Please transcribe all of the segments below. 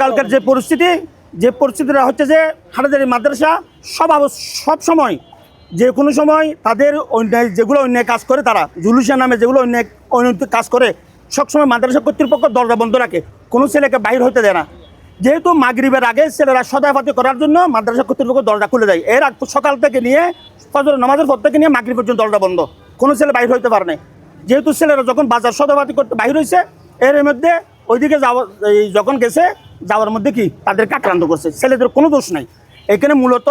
কালকের যে পরিস্থিতি, যে পরিস্থিতিটা হচ্ছে যে হাটাজারি মাদ্রাসা সব সব সময়, যে কোনো সময় তাদের অন্যায় যেগুলো অন্যায় কাজ করে তারা, জুলুসের নামে যেগুলো অন্যায়, অনৈতিক কাজ করে সবসময় মাদ্রাসা কর্তৃপক্ষ দরজা বন্ধ রাখে, কোনো ছেলেকে বাইর হতে দেয় না। যেহেতু মাগরিবের আগে ছেলেরা সদাফাতি করার জন্য মাদ্রাসা কর্তৃপক্ষ দরজা খুলে দেয়, এর সকাল থেকে নিয়ে ফজর নামাজের পর থেকে নিয়ে মাগরিব পর্যন্ত দরজা বন্ধ, কোনো ছেলে বাইর হইতে পারে না যেহেতু ছেলেরা যখন বাজার সদাফাতি করতে বাইর হয়েছে এর মধ্যে ওইদিকে যাওয়া যখন গেছে যাওয়ার মধ্যে কি তাদেরকে আক্রান্ত করছে? ছেলেদের কোনো দোষ নাই। এখানে মূলত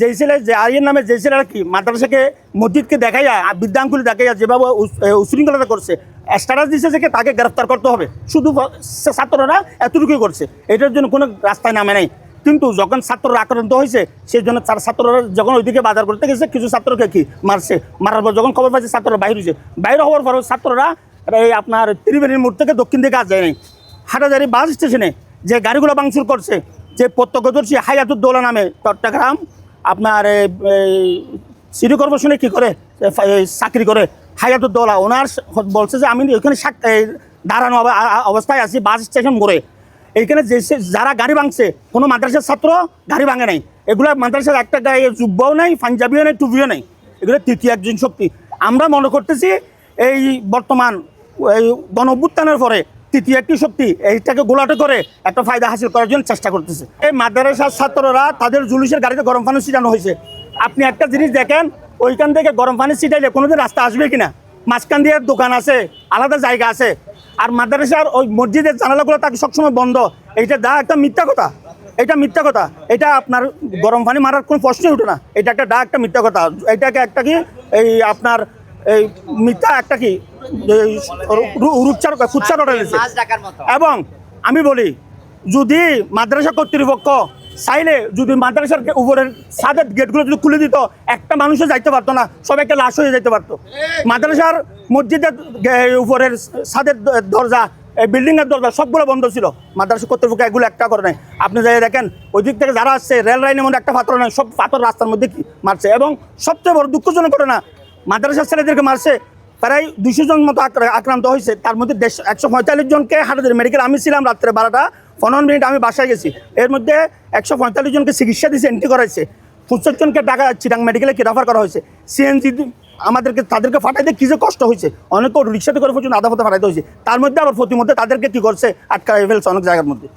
যেই ছেলে, যে আইয়ের নামে যে ছেলেরা কি মাদ্রাসাকে, মসজিদকে দেখাইয়া বিদ্যাঙ্গুলি দেখাইয়া যেভাবে উশৃঙ্খলতা করছে স্ট্যাটাস দিচ্ছে যে তাকে গ্রেফতার করতে হবে। শুধু ছাত্ররা এতটুকুই করছে। এটার জন্য কোনো রাস্তায় নামে নাই। কিন্তু যখন ছাত্ররা আক্রান্ত হয়েছে, সেই জন্য তার ছাত্ররা যখন ওইদিকে বাজার করতে গেছে, কিছু ছাত্রকে কি মারছে? মারার পর যখন খবর পাইছে, ছাত্ররা বাইর হয়েছে। বাইরে হওয়ার পর ছাত্ররা, এই আপনার ত্রিবেণীর মোড় থেকে দক্ষিণ দিকে আজ যায় নাই। হাটাজারি বাস স্টেশনে যে গাড়িগুলো ভাঙচুর করছে, যে প্রত্যক্ষদর্শী হায়াতুদ্দৌলা নামে চট্টগ্রাম, আপনার সিটি কর্পোরেশনে কী করে চাকরি করে হায়াতুদ্দৌলা। ওনার বলছে যে আমি ওইখানে দাঁড়ানো অবস্থায় আছি, বাস স্টেশন মোড়ে এইখানে যে যারা গাড়ি ভাঙছে, কোনো মাদ্রাসার ছাত্র গাড়ি ভাঙে নাই। এগুলো মাদ্রাসার একটা গায়ে জুব্বাও নাই, পাঞ্জাবিও নেই, টুপিও নেই। এগুলো তৃতীয় একজন শক্তি। আমরা মনে করতেছি, এই বর্তমান, এই গণ পরে তৃতীয় একটি শক্তি, এইটাকে গোলাটে করে একটা ফায়দা হাসিল করার জন্য চেষ্টা করতেছে। এই মাদ্রাসার ছাত্ররা তাদের জুলুসের গাড়িতে গরম পানি ছিটানো হয়েছে। আপনি একটা জিনিস দেখেন, ওইখান থেকে গরম পানি ছিটাইলে কোনোদিন রাস্তা আসবে কিনা? মাঝখান দিয়ে দোকান আছে, আলাদা জায়গা আছে। আর মাদ্রাসার ওই মসজিদের জানালাগুলো তাকে সবসময় বন্ধ। এইটা দা একটা মিথ্যা কথা। এটা মিথ্যা কথা। এটা আপনার গরম পানি মারার কোনো প্রশ্নই উঠে না। এটা একটা ডা একটা মিথ্যা কথা। এটাকে একটা কি, এই আপনার এই মিথ্যা একটা কি? রূপচার ফুচ্চার এবং আমি বলি যদি মাদ্রাসা কর্তৃপক্ষ চাইলে যদি মাদ্রাসার উপরের ছাদের গেটগুলো যদি খুলে দিত একটা মানুষও যাইতে পারতো না সবাইকে লাশ হয়ে যাইতে পারতো। মাদ্রাসার মসজিদের উপরের ছাদের দ- দরজা এই বিল্ডিংয়ের দরজা সবগুলো বন্ধ ছিল। মাদ্রাসা কর্তৃপক্ষ এগুলো একটা করে নাই। আপনি যাই দেখেন ওই দিক থেকে যারা আসছে রেল লাইনের মধ্যে একটা পাথর নেই সব পাথর রাস্তার মধ্যে কি মারছে। এবং সবচেয়ে বড় দুঃখজনক করে না মাদ্রাসার ছেলেদেরকে মারছে প্রায় দুশো জন মতো আক্রা- আক্রান্ত হয়েছে। তার মধ্যে দেশ একশো পঁয়তাল্লিশ জনকে হাটাদের মেডিকেল আমি ছিলাম রাত্রে বারোটা পনেরো মিনিট আমি বাসায় গেছি। এর মধ্যে একশো পঁয়তাল্লিশ জনকে চিকিৎসা দিয়েছে এন্ট্রি করাইছে। পঁচিশ জনকে টাকা চিটাং মেডিকেলে কি রেফার করা হয়েছে। সিএনজি আমাদেরকে তাদেরকে ফাটাইতে কী যে কষ্ট হয়েছে। অনেক রিক্সাতে করে পর্যন্ত আধা পথে ফাটাইতে হয়েছে। তার মধ্যে আবার প্রতিমধ্যে তাদেরকে কী করছে আটকাই ফেলছে অনেক জায়গার মধ্যে।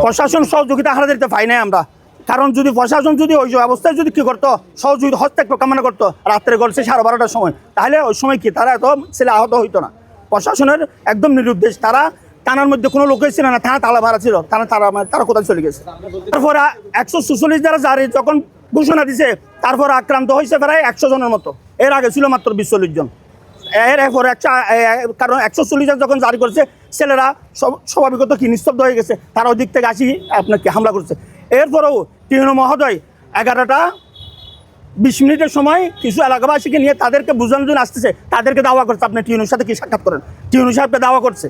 প্রশাসন সহযোগিতা হারা দিতে পাই নাই আমরা। কারণ যদি প্রশাসন যদি ওই অবস্থায় যদি কি করতো সহযোগিতা হস্তক্ষেপ কামনা করতো, রাত্রে করছে সাড়ে বারোটার সময়, তাহলে ওই সময় কি তারা এত ছেলে আহত হইতো না। প্রশাসনের একদম নিরুদ্দেশ, তারা থানার মধ্যে কোনো লোকই ছিল না, থানা তালা মারা ছিল, থানা তারা তারা কোথায় চলে গেছে? তারপর একশো সুচল্লিশ যারা জারি যখন ঘোষণা দিছে, তারপর আক্রান্ত হয়েছে প্রায় একশো জনের মতো। এর আগে ছিল মাত্র বিশ চল্লিশ জন। এর এরপর একশো কারণ একশো চল্লিশ যখন জারি করছে, ছেলেরা সব, স্বাভাবিকত কি নিস্তব্ধ হয়ে গেছে, তারা ওই দিক থেকে আসি আপনাকে হামলা করছে। এরপরেও তৃণ মহোদয় এগারোটা বিশ মিনিটের সময় কিছু এলাকাবাসীকে নিয়ে তাদেরকে বোঝানোর জন্য আসতেছে। তাদেরকে দাওয়া করছে। আপনি টিউনুর সাথে কি সাক্ষাৎ করেন? টিউনু সাহেবকে দাওয়া করছে।